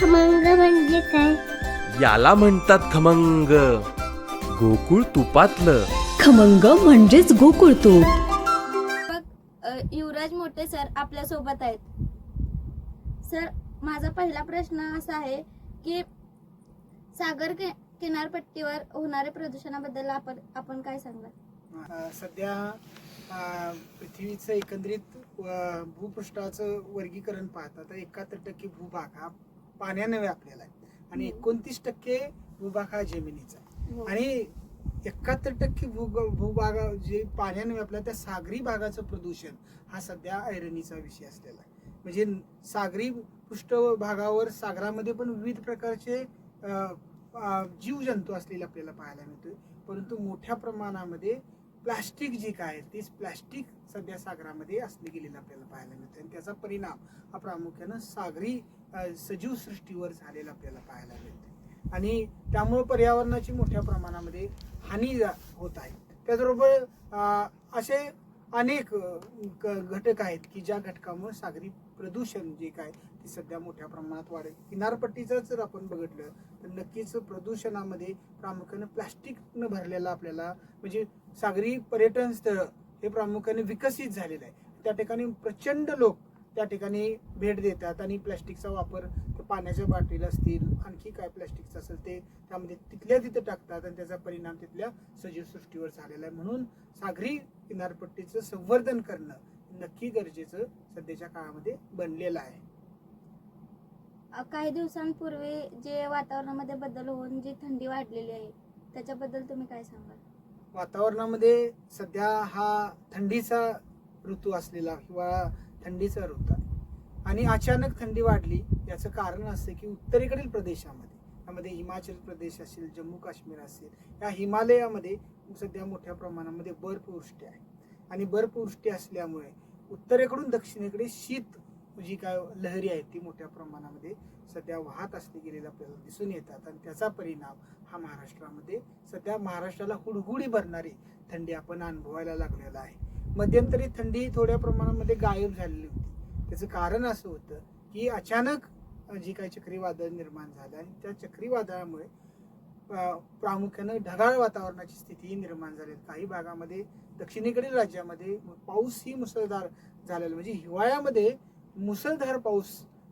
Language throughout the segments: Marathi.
खमंग म्हणजे काय? याला म्हणतात खमंग. गोकुळ तुपातलं. खमंग म्हणजेच गोकुळ तूप. अ, युवराज मोठे सर आपल्यासोबत आहेत. सर माझा पहिला प्रश्न असा आहे की सागर कि किनारपट्टीवर होणाऱ्या प्रदूषणाबद्दल आपण आपण काय सांगाल? अ, सध्या अ, पृथ्वीचं एकंदरीत अ, भूपृष्ठाचं वर्गीकरण पाहता तर एकाहत्तर टक्के भूभाग हा पाण्याने व्यापलेला आहे आणि. एकोणतीस टक्के भूभाग हा जमिनीचा आहे. हो. आणि एकाहत्तर टक्के भू भूभाग जे पाण्याने व्यापला त्या सागरी भागाचं प्रदूषण हा सध्या ऐरणीचा विषय असलेला आहे म्हणजे सागरी पृष्ठभागावर सागरामध्ये पण विविध प्रकारचे जीवजंतू असलेले आपल्याला पाहायला मिळतोय परंतु मोठ्या प्रमाणामध्ये प्लास्टिक जी काय आहे प्लॅस्टिक सध्या सागरामध्ये असले गेलेलं आपल्याला पाहायला मिळतं. आणि त्याचा परिणाम हा प्रामुख्यानं सागरी सजीव सृष्टीवर झालेला आपल्याला पाहायला मिळतो. आणि त्यामुळं पर्यावरणाची मोठ्या प्रमाणामध्ये हानी होत आहे. त्याचबरोबर असे अनेक ग- घटक आहेत की ज्या घटकामुळे सागरी प्रदूषण जे काय ते सध्या मोठ्या प्रमाणात वाढेल. किनारपट्टीचं जर आपण बघितलं तर नक्कीच प्रदूषणामध्ये प्रामुख्याने प्लास्टिकनं भरलेला आपल्याला म्हणजे सागरी पर्यटन स्थळ हे प्रामुख्याने विकसित झालेलं आहे. त्या ठिकाणी प्रचंड लोक त्या ठिकाणी भेट देतात आणि प्लॅस्टिकचा वापर पाण्याच्या बाटलीला असतील आणखी काय प्लास्टिकचं असेल ते त्यामध्ये तिथल्या तिथं टाकतात आणि त्याचा परिणाम तिथल्या सजीव सृष्टीवर झालेला आहे. म्हणून सागरी किनारपट्टीचं संवर्धन करणं नक्की गरजेचं सध्याच्या काळामध्ये बनलेलं आहे. काही दिवसांपूर्वी जे वातावरणामध्ये बदल होऊन जी थंडी वाढलेली आहे त्याच्याबद्दल तुम्ही काय सांगाल? वातावरणामध्ये सध्या हा थंडीचा ऋतू असलेला हिवाळा थंडीचा ऋतू आहे आणि अचानक थंडी वाढली याचं कारण असं की उत्तरेकडील प्रदेशामध्ये त्यामध्ये हिमाचल प्रदेश असेल जम्मू काश्मीर असेल या हिमालयामध्ये सध्या मोठ्या प्रमाणामध्ये बर्फवृष्टी आहे. आणि बर्फवृष्टी असल्यामुळे उत्तरेकडून दक्षिणेकडे शीत जी काय लहरी आहे ती मोठ्या प्रमाणामध्ये सध्या वाहत असली गेलेली आपल्याला दिसून येतात. आणि त्याचा परिणाम हा महाराष्ट्रामध्ये सध्या महाराष्ट्राला हुडहुडी भरणारी थंडी आपण अनुभवायला लागलेला आहे. मध्यंतरी थंडी थोड्या प्रमाणामध्ये गायब झालेली होती. त्याचं कारण असं होतं की अचानक जी काही चक्रीवादळ निर्माण झालं आणि त्या चक्रीवादळामुळे प्रामुख्यानं ढगाळ वातावरणाची स्थिती निर्माण झाली. काही भागामध्ये दक्षिणेकडील राज्यामध्ये पाऊस ही मुसळधार झालेला म्हणजे हिवाळ्यामध्ये मुसळधार पाऊस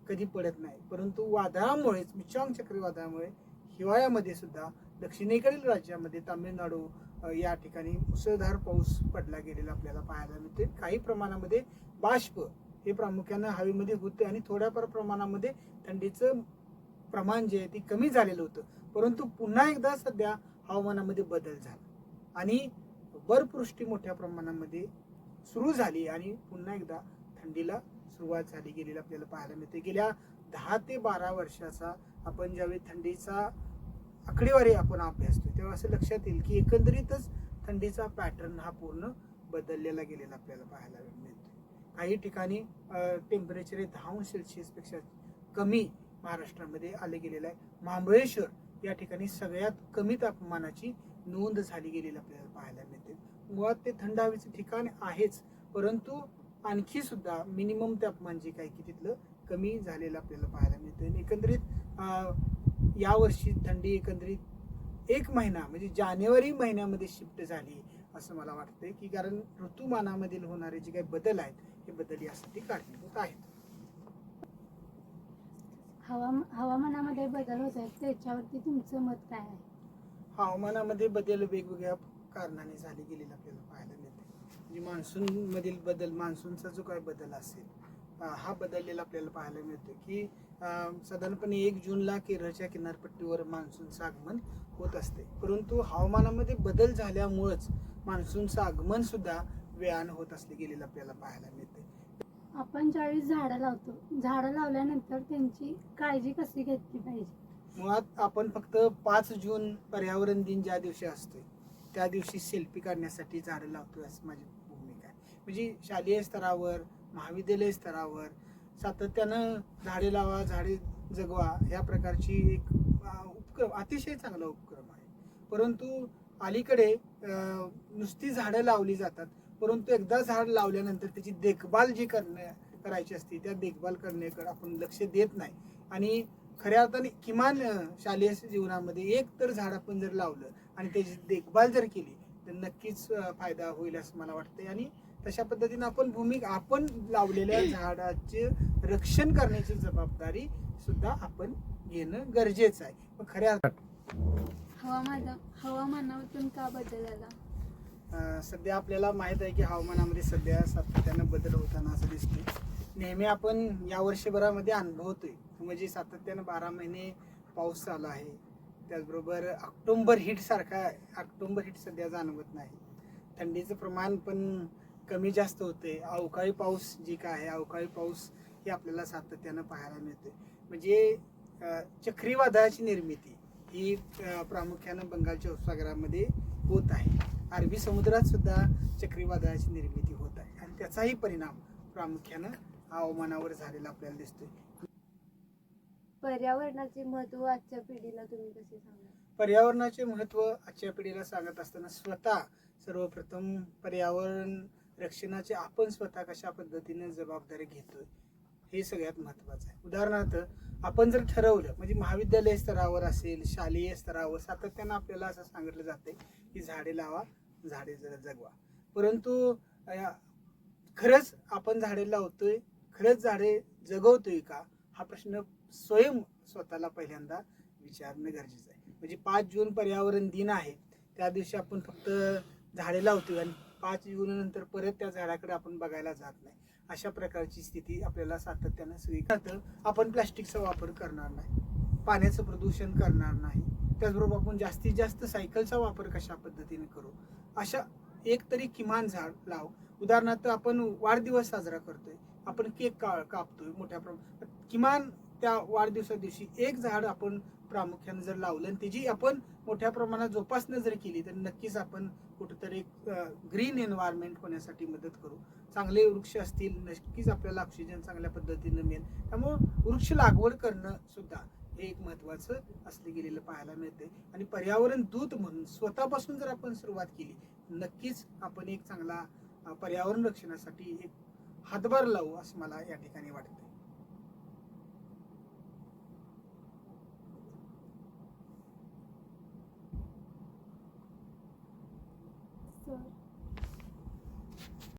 कधी पडत नाही. परंतु वादळामुळेच मिचांग चक्रीवादळामुळे हिवाळ्यामध्ये सुद्धा दक्षिणेकडील राज्यामध्ये तामिळनाडू या ठिकाणी मुसळधार पाऊस पडला गेलेला आपल्याला पाहायला मिळते काही प्रमाणामध्ये बाष्प हे प्रामुख्यानं हवेमध्ये होते आणि थोड्याफार प्रमाणामध्ये थंडीचं प्रमाण जे आहे ते कमी झालेलं होतं. परंतु पुन्हा एकदा सध्या हवामानामध्ये बदल झाला. आणि बर्फवृष्टी मोठ्या प्रमाणामध्ये सुरू झाली आणि पुन्हा एकदा थंडीला सुरुवात झाली गेलेली आपल्याला पाहायला मिळते. गेल्या दहा ते बारा वर्षाचा आपण ज्यावेळी थंडीचा आकडेवारी आपण अभ्यासतो तेव्हा असं लक्षात येईल की एकंदरीतच थंडीचा पॅटर्न हा पूर्ण बदललेला गेलेला आपल्याला पाहायला मिळतो. काही ठिकाणी टेम्परेचर हे दहा अंश सेल्सिअसपेक्षा कमी महाराष्ट्रामध्ये आले गेलेलं आहे. महाबळेश्वर या ठिकाणी सगळ्यात कमी तापमानाची नोंद झाली गेलेली आपल्याला पाहायला मिळते. मुळात ते थंड हवेचं ठिकाण आहेच परंतु आणखी सुद्धा मिनिमम तापमान जे काही की तिथलं कमी झालेलं आपल्याला पाहायला मिळतं आणि एकंदरीत यावर्षी थंडी एकंदरीत एक महिना म्हणजे जानेवारी महिन्यामध्ये शिफ्ट झाली. असं मला वाटतंय की कारण ऋतुमानामधील होणारे जे काही बदल आहेत हे बदल यासाठी कारणीभूत आहेत. हवाम हवामानामध्ये बदल होत आहेत त्याच्यावरती तुमचं मत काय आहे? हवामानामध्ये बदल वेगवेगळ्या कारणाने झाले गेलेले आपल्याला पाहायला मिळते. म्हणजे मान्सून मधील बदल मान्सूनचा जो काही बदल असेल हा बदललेला आपल्याला पाहायला मिळतो की साधारणपणे एक जूनला केरळच्या किनारपट्टीवर मान्सूनचं आगमन होत असते. परंतु हवामानामध्ये बदल झाल्यामुळंच मान्सूनचं आगमन सुद्धा वेळानं होत असले गेलेलं आपल्याला पाहायला मिळते आपण ज्यावेळी झाडं लावतो झाडं लावल्यानंतर त्यांची काळजी कशी घेतली पाहिजे? मुळात आपण फक्त पाच जून पर्यावरण दिन ज्या दिवशी असतोय त्या दिवशी सेल्फी काढण्यासाठी झाडं लावतोय असं माझी भूमिका आहे. म्हणजे शालेय स्तरावर महाविद्यालय स्तरावर सातत्यानं झाडे लावा झाडे जगवा या प्रकारची एक उपक्रम अतिशय चांगला उपक्रम आहे. परंतु अलीकडे नुसती झाडं लावली जातात परंतु एकदा झाड लावल्यानंतर त्याची देखभाल जी करण्या करायची असते त्या देखभाल करण्याकडे आपण लक्ष देत नाही. आणि खऱ्या अर्थाने किमान शालेय जीवनामध्ये एक तर झाड आपण जर लावलं आणि त्याची देखभाल जर केली तर नक्कीच फायदा होईल असं मला वाटतंय. आणि तशा पद्धतीनं आपण भूमिका आपण लावलेल्या झाडाचे रक्षण करण्याची जबाबदारी सुद्धा आपण घेणं गरजेचं आहे. खऱ्या हवामान हवामानातून का बदल अं, सध्या आपल्याला माहीत आहे की हवामानामध्ये सध्या सातत्यानं बदल होताना असं दिसतोय. नेहमी आपण या वर्षभरामध्ये अनुभवतोय. म्हणजे सातत्यानं बारा महिने पाऊस चालू आहे. त्याचबरोबर ऑक्टोंबर हिट सारखा ऑक्टोंबर हिट सध्या जाणवत नाही. थंडीचं प्रमाण पण कमी जास्त होते. अवकाळी पाऊस जी काय आहे अवकाळी पाऊस हे आपल्याला सातत्यानं पाहायला मिळते. म्हणजे चक्रीवादळाची निर्मिती ही प्रामुख्यानं बंगालच्या उपसागरामध्ये होत आहे. अरबी समुद्रात सुद्धा चक्रीवादळाची निर्मिती होत आहे. आणि त्याचाही परिणाम प्रामुख्यानं हवामानावर झालेला आपल्याला दिसतोय. पर्यावरणाचे महत्त्व आजच्या पिढीला तुम्ही कसे सांगा पर्यावरणाचे महत्त्व आजच्या पिढीला सांगत असताना स्वतः सर्वप्रथम पर्यावरण रक्षणाचे आपण स्वतः कशा पद्धतीने जबाबदारी घेतोय हे सगळ्यात महत्वाचं आहे. उदाहरणार्थ आपण जर ठरवलं म्हणजे महाविद्यालय स्तरावर असेल शालेय स्तरावर सातत्यानं आपल्याला असं सांगितलं जाते की झाडे लावा झाडे जरा जगवा. परंतु खरंच आपण झाडे लावतोय खरंच झाडे जगवतोय का? हा प्रश्न स्वयं स्वतःला पहिल्यांदा विचारणं गरजेचं आहे. म्हणजे पाच जून पर्यावरण दिन आहे त्या दिवशी आपण फक्त झाडे लावतोय आणि पाच जून नंतर परत त्या झाडाकडे आपण बघायला जात नाही. अशा प्रकारची स्थिती आपल्याला सातत्यानं स्वीकारतं. आपण प्लास्टिकचा वापर करणार नाही. पाण्याचं प्रदूषण करणार नाही. त्याचबरोबर आपण जास्तीत जास्त सायकलचा वापर कशा पद्धतीने करू? अशा एक तरी किमान झाड लाव. उदाहरणार्थ आपण वाढदिवस साजरा करतोय. आपण केक का कापतोय मोठ्या प्रमाणात किमान त्या वाढदिवसा दिवशी एक झाड आपण प्रामुख्याने जर लावलं आणि त्याची आपण मोठ्या प्रमाणात जोपासना जर केली तर नक्कीच आपण कुठेतरी ग्रीन एन्व्हायरमेंट होण्यासाठी मदत करू. चांगले वृक्ष असतील नक्कीच आपल्याला ऑक्सिजन चांगल्या पद्धतीनं मिळेल. त्यामुळं वृक्ष लागवड करणं सुद्धा हे एक महत्वाचं असले गेलेलं पाहायला मिळते आणि पर्यावरण दूत म्हणून स्वतःपासून जर आपण सुरुवात केली नक्कीच आपण एक चांगला पर्यावरण रक्षणासाठी एक हातभार लावू असं मला या ठिकाणी वाटतं